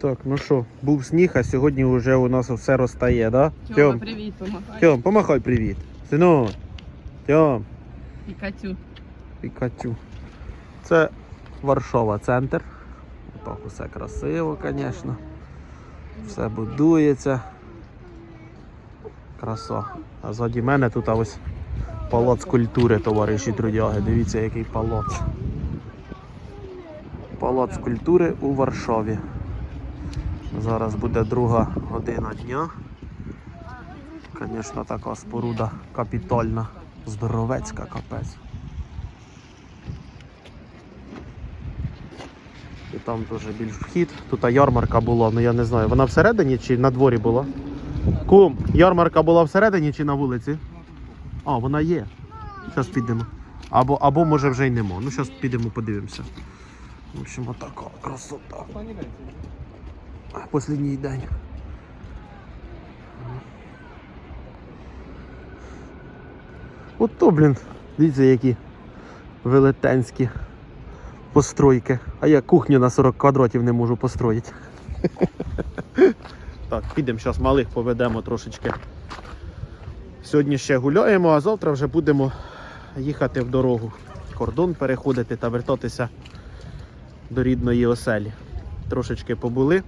Так, ну що, був сніг, а сьогодні вже у нас все розтає, да? Тьома, привіт, помагай. Тьом, помахай привіт. Сину. Тьом. І Катю. Це Варшава центр. Так усе красиво, звісно. Все будується. Краса. А ззаді мене тут а ось палац культури, товариші трудяги. Дивіться, який палац. Палац культури у Варшаві. Зараз буде друга година дня. Звісно, така споруда капітальна, здоровецька капець. І там теж більш вхід. Тут ярмарка була, ну я не знаю, вона всередині чи на дворі була? Кум, ярмарка була всередині чи на вулиці? А, вона є. Зараз підемо. Або, або може вже й нема. Ну зараз підемо подивимося. В общем, отака красота. Послідній день. Ото, блін, дивіться, які велетенські постройки. А я кухню на 40 квадратів не можу построїти. Так, підемо зараз малих поведемо трошечки. Сьогодні ще гуляємо, а завтра вже будемо їхати в дорогу. Кордон переходити та вертатися до рідної оселі. Трошечки побули,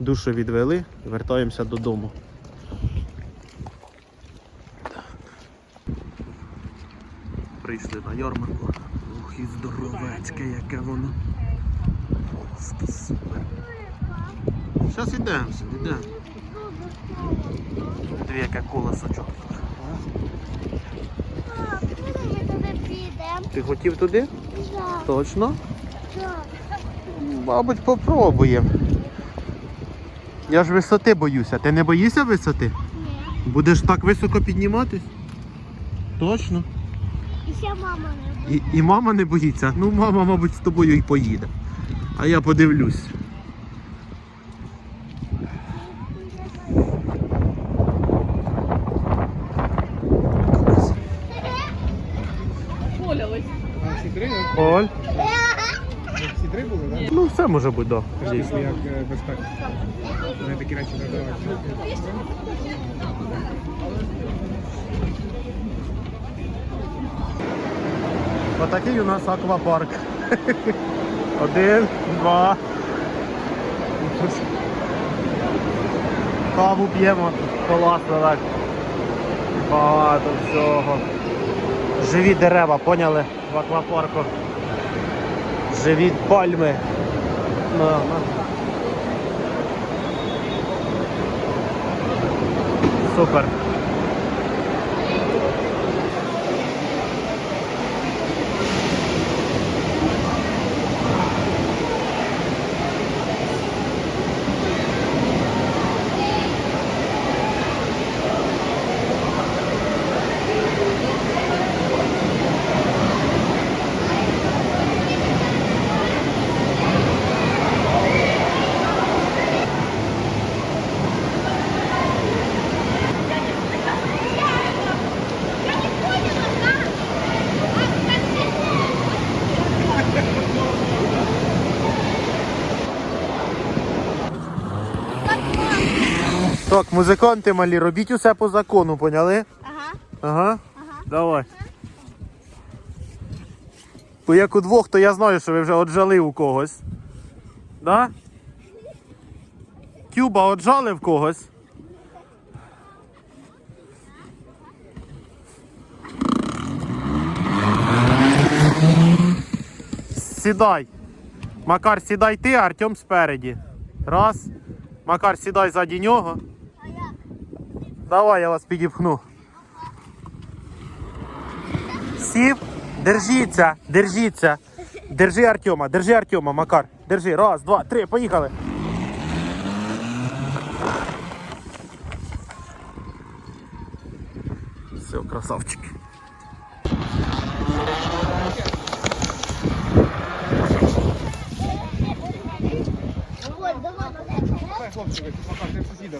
душу відвели вертаємося додому. Прийшли на ярмарку. Ух, і здоровецьке, яке воно. Просто супер. Зараз йдемо, йдемо. Дві яке підемо. Ти хотів туди? Так, Точно? так. Мабуть, попробуємо. Я ж висоти боюся. Ти не боїшся висоти? Ні. Будеш так високо підніматись? Точно. І ще мама не боїться. І, і мама не боїться. Ну, мама, мабуть, з тобою і поїде. А я подивлюсь. Оля ось. А, всі три? Оль. Всі три були, так? Ну, все може бути, так. Да. Як е, безпека. Вони такі речі продавати. Отакий у нас аквапарк. Один, два. Каву п'ємо, класно так. Багато всього. Живі дерева, поняли? В аквапарку. Живі пальми. Ну. Супер. Так, музиканти малі, робіть усе по закону, поняли? Ага. Ага. Ага. Давай. Бо як у двох, то я знаю, що ви вже отжали у когось. Да? Кюба отжали в когось. Сідай. Макар, сідай ти, а Артем спереді. Раз. Макар, сідай ззаді нього. Давай, я вас підіпхну. Сів, держіться, держіться. Держи Артема, держи Артема, Макар. Держи. Раз, два, три, поїхали. Все, красавчик. Давай. Ти пока, ти сусіда.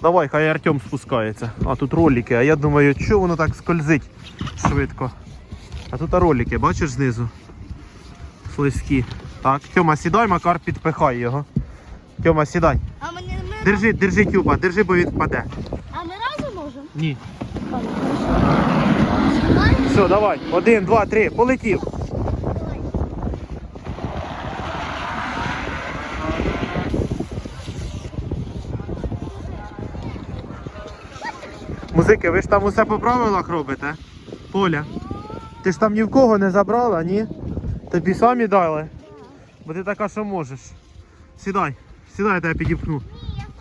Давай, хай Артем спускається. А тут ролики, а я думаю, що воно так скользить швидко. А тут ролики, бачиш знизу? Слизькі. Так, Тьома, сідай, Макар підпихай його. Тьома, сідай. А мені ми, Держи, держи тюба, держи, бо він впаде. а ми разом можемо? Ні. Все, давай. Один, два, три, полетів. Музики, ви ж там усе по правилах робите? Поля. Ти ж там ні в кого не забрала, ні? Тобі самі дали. Бо ти така, що можеш. Сідай, сідай, я тебе підіпхну.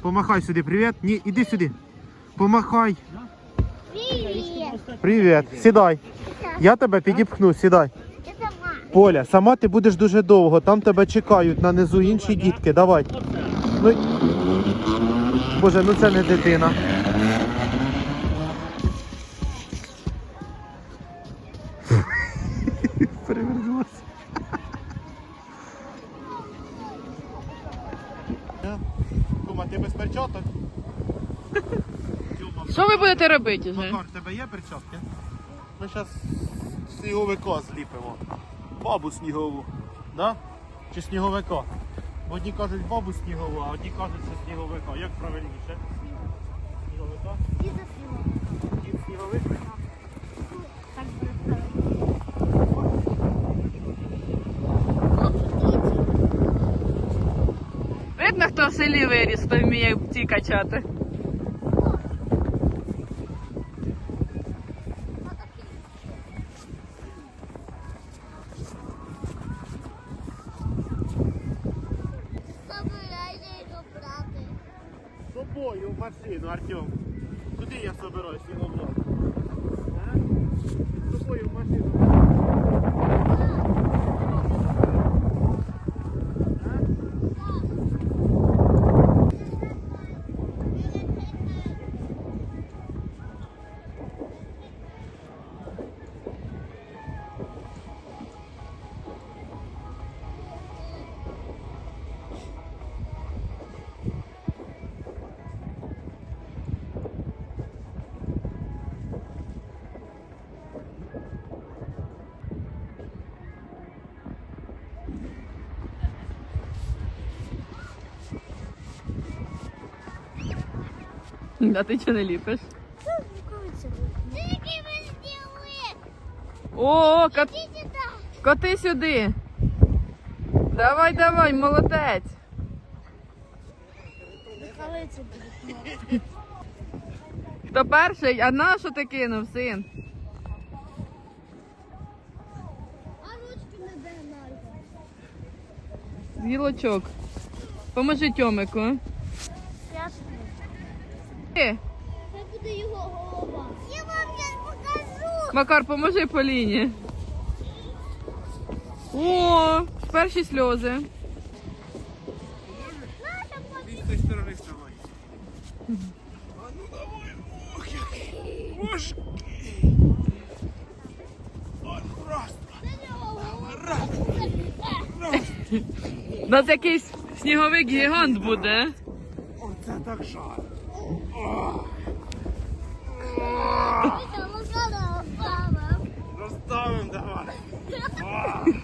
Помахай сюди, привіт. Ні, іди сюди. Помахай. Привіт. Привіт. Сідай. Я тебе підіпхну, сідай. Поля, сама ти будеш дуже довго, там тебе чекають на низу інші дітки. Давай. Ну... Боже, ну це не дитина. Що робити вже? Макар, в тебе є перчатки? Ми зараз сніговика зліпимо. Бабу снігову. Да? Чи сніговика? Одні кажуть бабу снігову, а одні кажуть, що сніговика. Як правильніше? Сніговика? Діда сніг. Дід сніговик? Так буде правильно. Видно, хто в селі виріс, хто вміє ці качати. А ти чого не ліпиш? О, кот... Коти сюди. Давай, давай, молодець. Хто перший? А на що ти кинув, син? А ручки не дай. Гілочок. Поможи Тьомику. Ти, Це буде його голова. Я вам зараз покажу. Макар, поможи Поліні. О, перші сльози. Наша Ти сторони вставай. А ну давай. Ох, який. Боже. Ой, раз. У нас якийсь сніговик гігант буде. Оце так жар.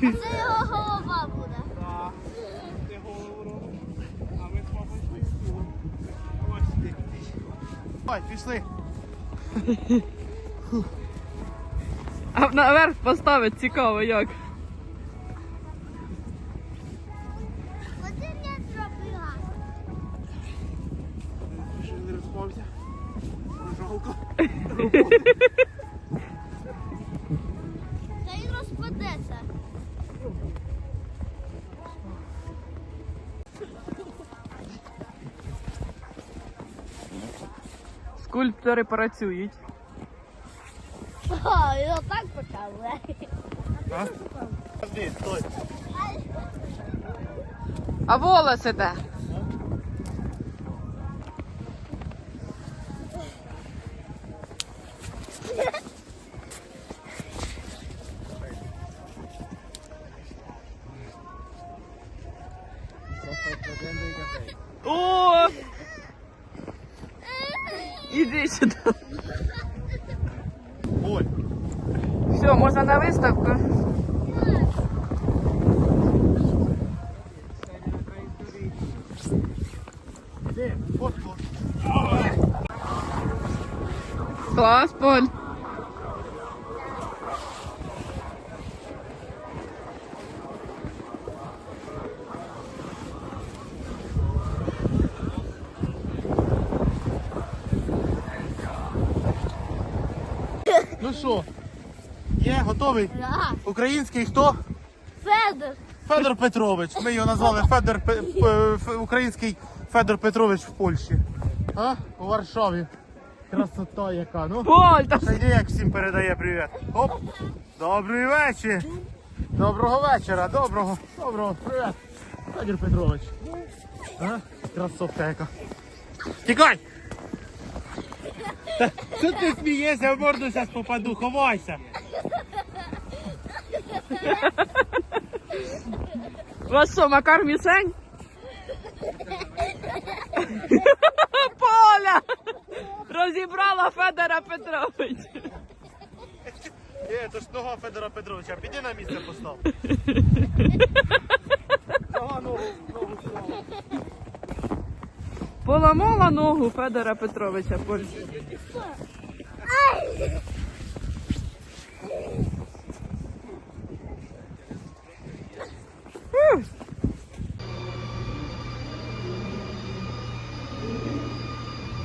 Це його голова буде. Пішли. А наверх поставить цікаво як. Та він розпадеться. Скульптори працюють. О, його так почали. А волоси де? Сюди. Ой. Все, можна на виставку. Де? Фотку. Клас, Поль. Ну що? Є, готовий? Да. Український хто? Федор. Федор Петрович. Ми його назвали Федор Пе- П- Ф- український Федор Петрович в Польщі. А? У Варшаві. Красота яка. Ну, Та як всім передає привіт. Оп. Добрий вечір. Доброго вечора. Доброго. Доброго. Привіт. Федір Петрович. А? Красотка яка. Тікай! Та, що ти смієшся, в морду зараз попаду, ховайся. У вас що, Макар Мішень? Поля! Розібрала Федора Петровича. Є, то ж нога Федора Петровича, піди на місце постав. Нога ногу, ногу слава. Поламала ногу Федора Петровича, Поль.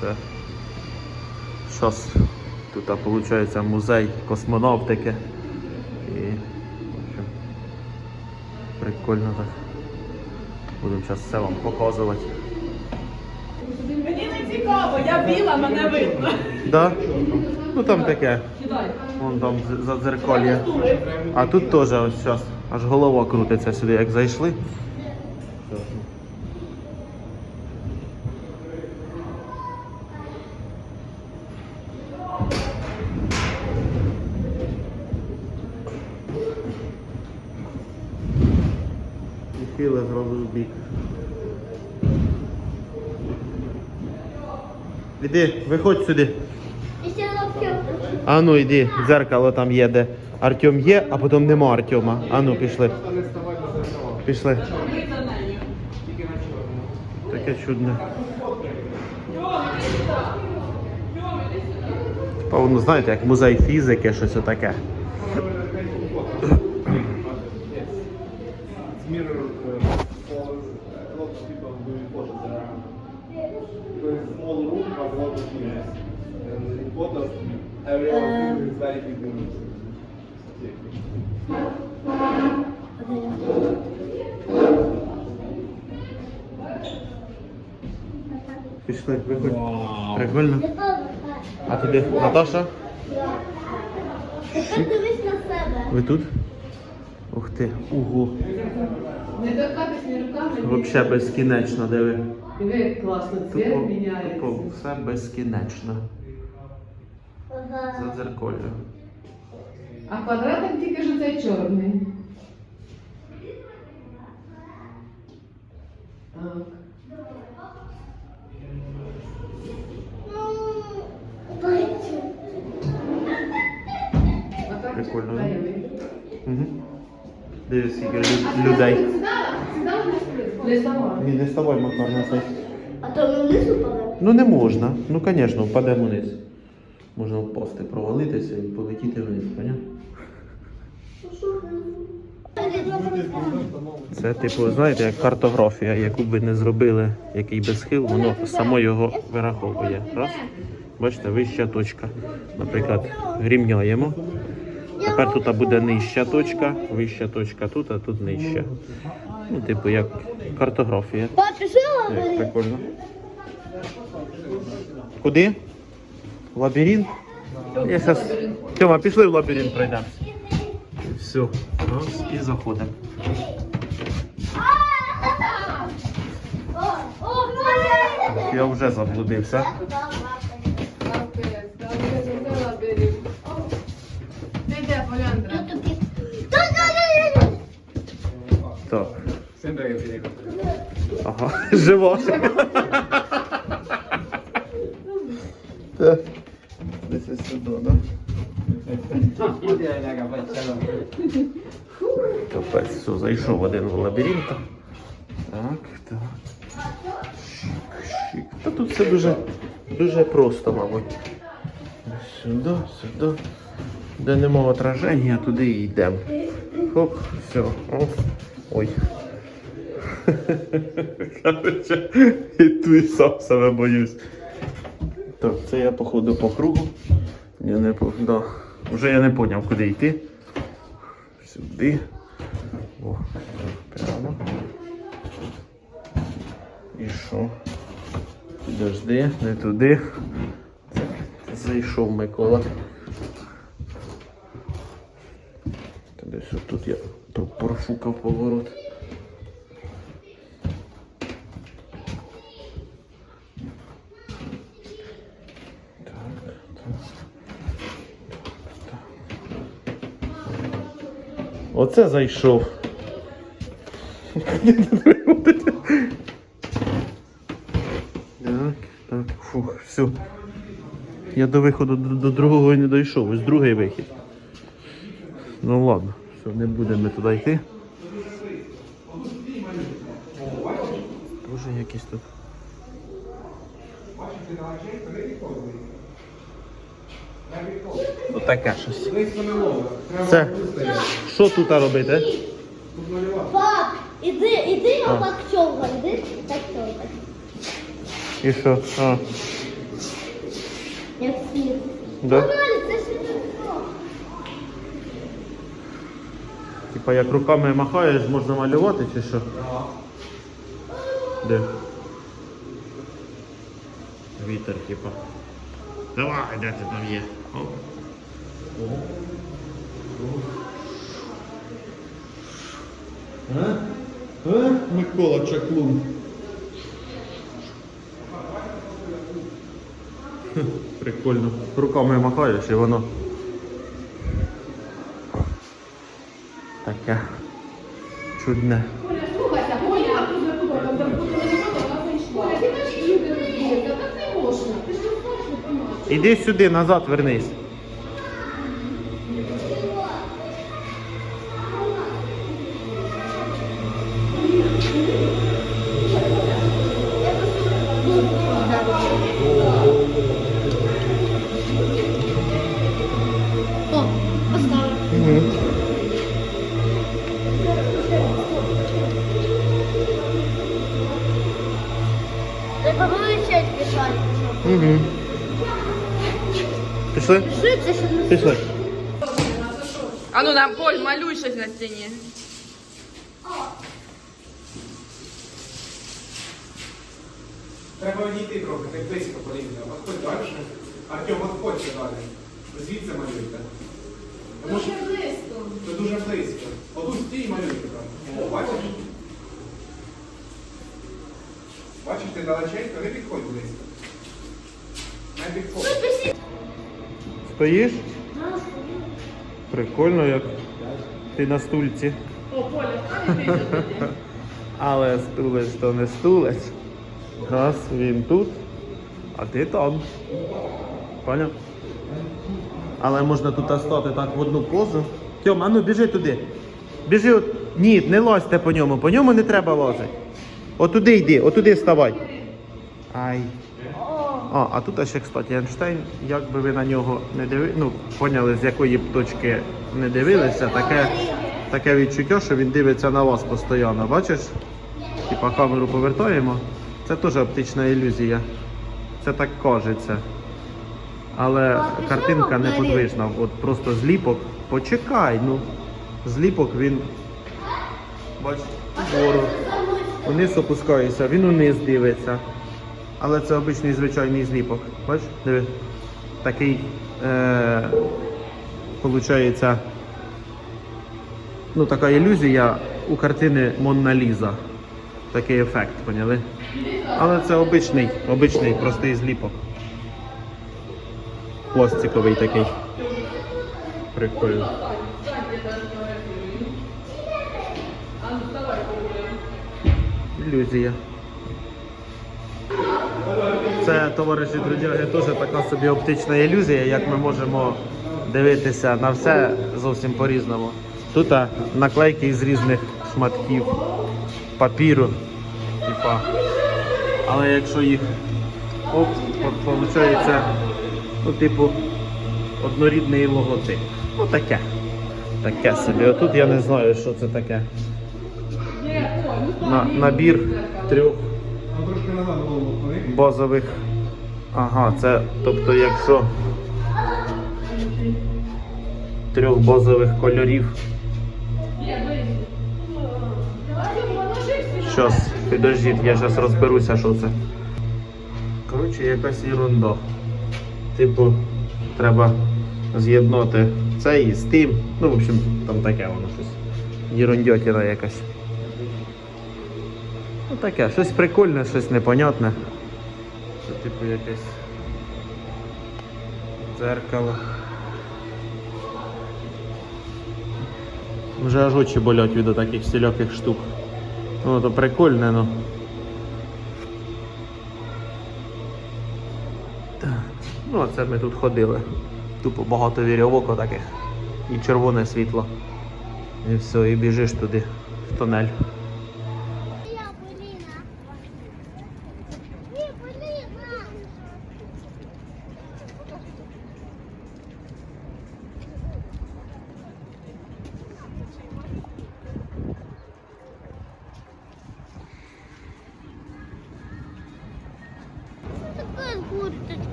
Це зараз тут виходить музей космонавтики. І в общем, прикольно так. Будемо зараз все вам показувати. Мені не цікаво, я біла, мене видно. Да? Ну там таке. Вон там за дзеркальє. А тут теж ось зараз. Аж голова крутиться сюди, як зайшли. Хиле зразу в бік. Іди, виходь сюди. А ну йди, зеркало там є, де Артем є, а потім нема Артема. А ну пішли. Пішли. Таке чудне. Певно, знаєте, як музей фізики, щось отаке. Пішли, виходь. Прикольно. А туди Наташа? Тепер дивись на себе. Ви тут? Ух ти, ого. Не торкатись ні руками, Взагалі безкінечно, диви. Диви, класно, цвіт Тупо, міняється. тупо все безкінечно. Ага. За дзеркаллю. А квадратик тільки ж цей чорний. Так. Бачу. А так Прикольно. Угу. Дивись, скільки людей. Не ставала. Ні, не ставай, Макар, на цей. А то ми вниз упадемо. Ну не можна. Ну, звісно, впадемо вниз. Можна впасти, провалитися і полетіти вниз, поняв? Це, типу, знаєте, як картографія, яку б ви не зробили, який би схил, воно само його вираховує. Раз. Бачите, вища точка. Наприклад, рівняємо. Тепер тут буде нижча точка, вища точка тут, а тут нижча. Ну, типу, як картографія. Як прикольно. Куди? В лабіринт? Тьома, пішли в лабіринт пройдемо. Все, раз і заходимо. Я вже заблудився. Капець, там вже зробила беріг. Ти Капець, все, зайшов один в лабіринт. Так, так. Шик, шик. Та тут все дуже, дуже просто, мабуть. Сюди, сюди. Де нема отраження, туди і йдемо. Хоп, все. Оп. Ой. І ту і сам себе боюсь. Так, це я походу по кругу. Я не да. Вже я не поняв, куди йти. Сюди. О, прямо. І що? Підожди, не туди. Зайшов Микола. Десь тут я про- профукав поворот. Оце зайшов. Так, так, фух, все. Я до виходу до, до другого не дійшов, ось другий вихід. Ну ладно, все, не будемо туди йти. Боже, якісь тут. Таке щось. Це. Що тут робити? Пап, іди, іди, а так човга, іди, так човга. І що? А, Як світ. да? Погнали, це світло. Типа як руками махаєш, можна малювати чи що? Де? Вітер, типа. Давай, де ти там є? О. А? А? Микола Чаклун. Прикольно. Руками махаєш і воно. Таке чудне. Слухайся, Оля, тут не було, там Пішли? Пішли. А ну нам Поль, малюй щось на стіні. Треба відійти трохи, так близько порівняно. Отходь далі. Артем, отходь ще далі. Звідси малюйте. Тому що це дуже близько. Отут стій і малюйте там. О, бачиш? Бачиш, ти далеченько, не підходь близько. Не підходь. Стоїш? Прикольно, як ти на стульці. О, Поля. Але стулець то не стулець. Раз він тут, а ти там. Поняв? Але можна тут стати так в одну позу. Тьом, а ну біжи туди. Біжи от. Ні, не лазьте по ньому, по ньому не треба лазити. Отуди йди, отуди вставай. Ай. А, а тут ще, кстати, Ейнштейн, як би ви на нього не дивилися, ну, поняли, з якої б точки не дивилися, таке, таке відчуття, що він дивиться на вас постійно, бачиш? Типа камеру повертаємо. Це теж оптична ілюзія. Це так кажеться. Але картинка неподвижна. От просто зліпок. Почекай, ну. Зліпок він. Бач, вгору. Вниз опускається, він униз дивиться. Але це обичний звичайний зліпок. Бач, диви. Такий. Е, получається. Ну, така ілюзія у картини Монна Ліза. Такий ефект, поняли? Але це обичний, обичний простий зліпок. Пластиковий такий. Прикольно. Ілюзія. Це, товариші друзі, теж така собі оптична ілюзія, як ми можемо дивитися на все зовсім по-різному. Тут наклейки із різних шматків папіру. Типа. Але якщо їх оп, виходить, ну, типу, однорідний логотип. Ну таке. Таке собі. Отут я не знаю, що це таке. На, набір трьох Ну, трошки назад голову вклади. Базових. Ага, це тобто якщо трьох базових кольорів. Щас, підождіть, я зараз розберуся, що це. Коротше, якась ерунда. Типу, треба з'єднати це і з тим. Ну, в общем, там таке воно щось. Єрундьотіна якась. Ну таке, щось прикольне, щось непонятне. Це типу якесь дзеркало. Вже аж очі болять від таких всіляких штук. Ну то прикольне, ну. Ну, а це ми тут ходили. Тупо багато вірьовок таких. І червоне світло. І все, і біжиш туди, в тунель.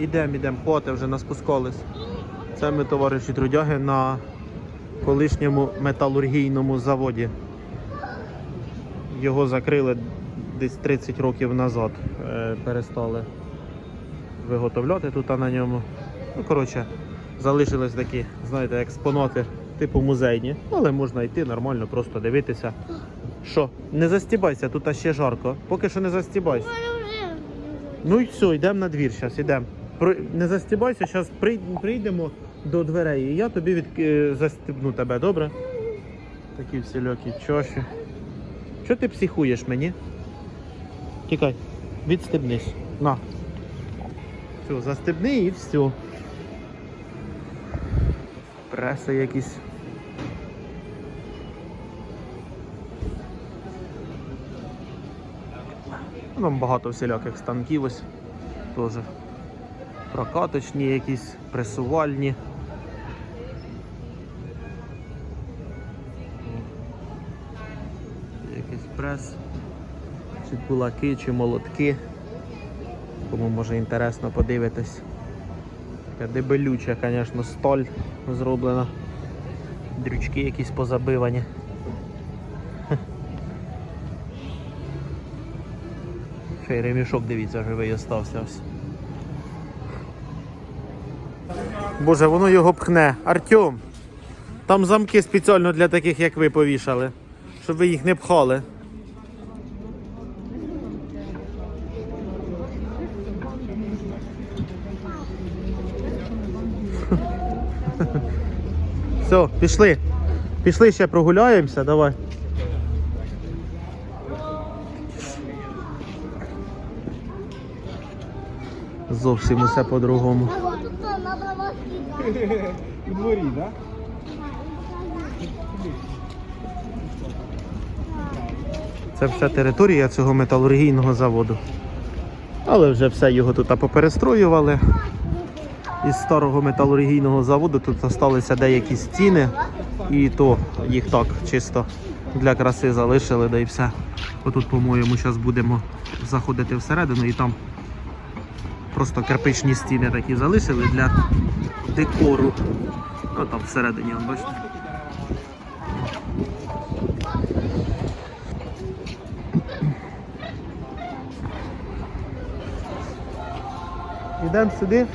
Ідемо, ідемо, хвати вже наспускались. Це ми товариші трудяги на колишньому металургійному заводі. Його закрили десь 30 років назад. Е, перестали виготовляти тут на ньому. Ну, коротше, залишились такі, знаєте, експонати, типу музейні. Але можна йти нормально, просто дивитися. Що, не застібайся, тут ще жарко. Поки що не застібайся. Ну і все, йдемо на двір, зараз йдемо. Не застібайся, зараз прийдемо до дверей, і я тобі від... е, застібну тебе, добре? Такі всілякі чоші. Що ти психуєш мені? Тікай, відстебнись. На. Все, застебни і все. Преси якісь. Там багато всіляких станків ось теж. Прокаточні якісь, пресувальні. Якийсь прес, чи кулаки, чи молотки. Кому може інтересно подивитись. Така дебелюча, звісно, сталь зроблена. Дрючки якісь позабивані. Ще ремішок, дивіться, живий остався ось. Боже, воно його пхне. Артем, там замки спеціально для таких, як ви, повішали. Щоб ви їх не пхали. Все, пішли. Пішли ще прогуляємося, давай. Зовсім усе по-другому. А от тут на правості. У дворі, так? Це вся територія цього металургійного заводу. Але вже все його тут поперестроювали. Із старого металургійного заводу тут залишилися деякі стіни, і то їх так чисто для краси залишили, да і все. Отут, по-моєму, зараз будемо заходити всередину і там просто кирпичні стіни такі залишили для декору. Ну там всередині, он, бачите. Йдемо сюди.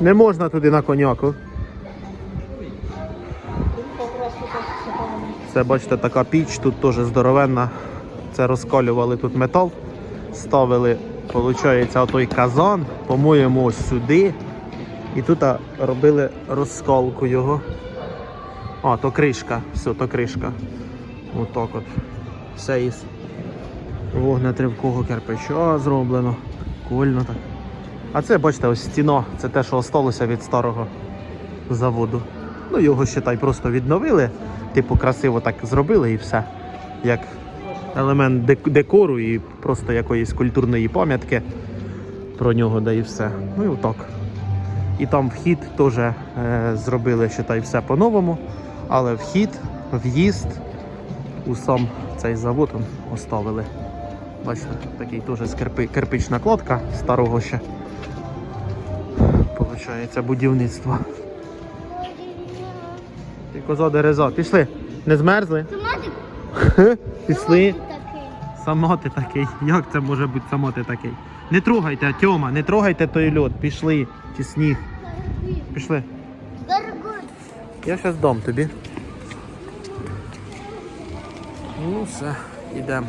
Не можна туди на коняку. Це бачите така піч, тут теж здоровенна. Це розкалювали тут метал, ставили, виходить, отой казан, по-моєму, ось сюди. І тут робили розкалку його. А, то кришка, все, то кришка. Отак от. Все із вогнетривкого кирпича зроблено. Прикольно так. А це, бачите, ось стіно, це те, що осталося від старого заводу. Ну, його ще просто відновили, типу красиво так зробили і все. Як елемент декору і просто якоїсь культурної пам'ятки про нього, да і все. Ну і отак. І там вхід теж е, зробили ще та й все по-новому, але вхід, в'їзд у сам цей завод он оставили. Бачите, такий теж кирпи, кирпична кладка старого ще. Получається будівництво. Коза дереза. Пішли. Не змерзли? Пішли. такий. Сама ти такий. Як це може бути сама ти такий? Не трогайте, Тьома, не трогайте той льод. Пішли. Чи сніг. Пішли. Я зараз дам тобі. Ну все, йдемо.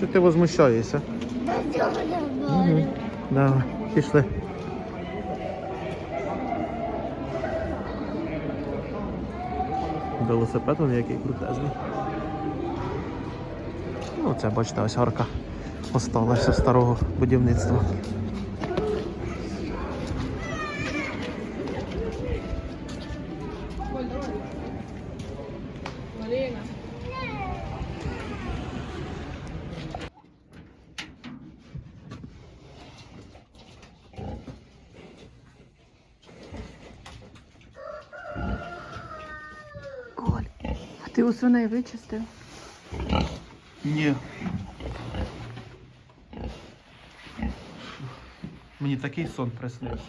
Чого ти возмущаєшся? Давай, пішли. Велосипед он який крутезний. Ну, це бачите, ось арка осталася старого будівництва. Свиней вичистив? Ні. Мені такий сон приснився.